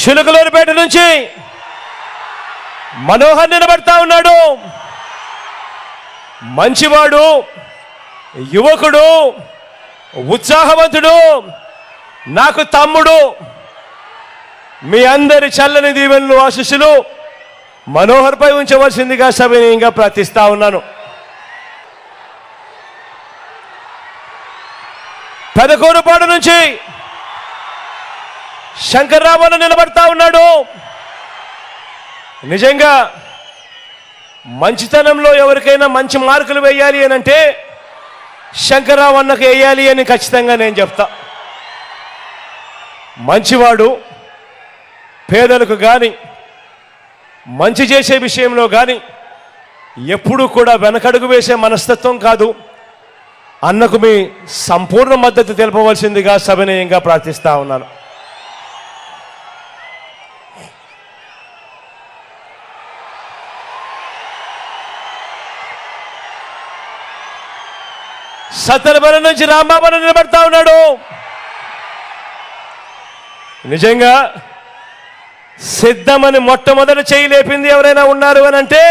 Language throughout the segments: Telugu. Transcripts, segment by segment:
చిలుకలూరుపేట నుంచి మనోహర్ నిలబడతా ఉన్నాడు. మంచివాడు యువకుడు ఉత్సాహవంతుడు నాకు తమ్ముడు. మీ అందరి చల్లని దీవెనలు ఆశీస్సులు మనోహర్పై ఉంచవలసిందిగా సవినీయంగా ప్రార్థిస్తా ఉన్నాను. పెదకూరుపాడు నుంచి శంకర్రామన్న నిలబడతా ఉన్నాడు. నిజంగా మంచితనంలో ఎవరికైనా మంచి మార్కులు వేయాలి అని అంటే శంకర్రావు అన్నకు వేయాలి అని ఖచ్చితంగా నేను చెప్తా. మంచివాడు పేదలకు కానీ మంచి చేసే విషయంలో కానీ ఎప్పుడూ కూడా వెనకడుగు వేసే మనస్తత్వం కాదు. అన్నకు మీ సంపూర్ణ మద్దతు తెలపవలసిందిగా సవినయంగా ప్రార్థిస్తా ఉన్నాను. సత్తరబలం నుంచి రాంబాబు నిలబడతా ఉన్నాడు. నిజంగా సిద్ధమని మొట్టమొదటి చేయి లేపింది ఎవరైనా ఉన్నారు అని అంటే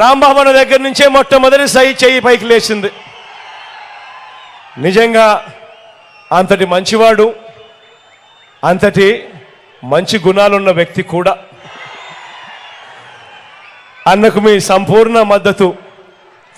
రాంబాబు దగ్గర నుంచే మొట్టమొదటి సై చేయి పైకి లేచింది. నిజంగా అంతటి మంచివాడు అంతటి మంచి గుణాలున్న వ్యక్తి కూడా. అన్నకు మీ సంపూర్ణ మద్దతు.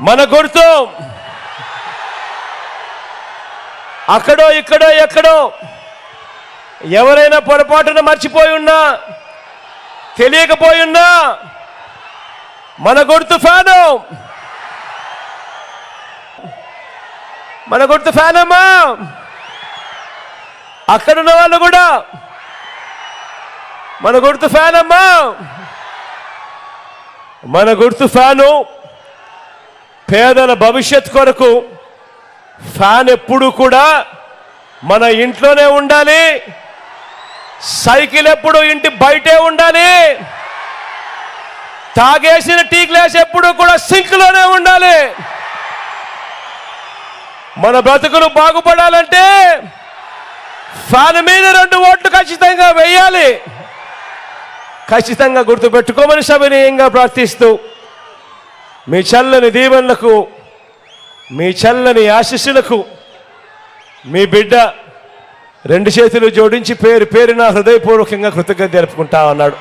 మన గుర్తు. అక్కడో ఇక్కడో ఎక్కడో. ఎవరైనా పొరపాటున మర్చిపోయి ఉన్నా తెలియకపోయి ఉన్నా మన గుర్తు ఫ్యాను. మన గుర్తు ఫ్యానమ్మా. అక్కడున్న వాళ్ళు కూడా మన గుర్తు ఫ్యానమ్మా. మన గుర్తు ఫ్యాను. పేదల భవిష్యత్ కొరకు ఫ్యాన్ ఎప్పుడు కూడా మన ఇంట్లోనే ఉండాలి. సైకిల్ ఎప్పుడు ఇంటి బయటే ఉండాలి. తాగేసిన టీ గ్లాస్ ఎప్పుడు కూడా సింక్లోనే ఉండాలి. మన బ్రతుకులు బాగుపడాలంటే ఫ్యాన్ మీద రెండు ఓట్లు ఖచ్చితంగా వేయాలి. ఖచ్చితంగా గుర్తుపెట్టుకోమని సవినీయంగా ప్రార్థిస్తూ మీ చల్లని దీవెనలకు మీ చల్లని ఆశీస్సులకు మీ బిడ్డ రెండు చేతులు జోడించి పేరు పేరున హృదయపూర్వకంగా కృతజ్ఞత జరుపుకుంటా ఉన్నాడు.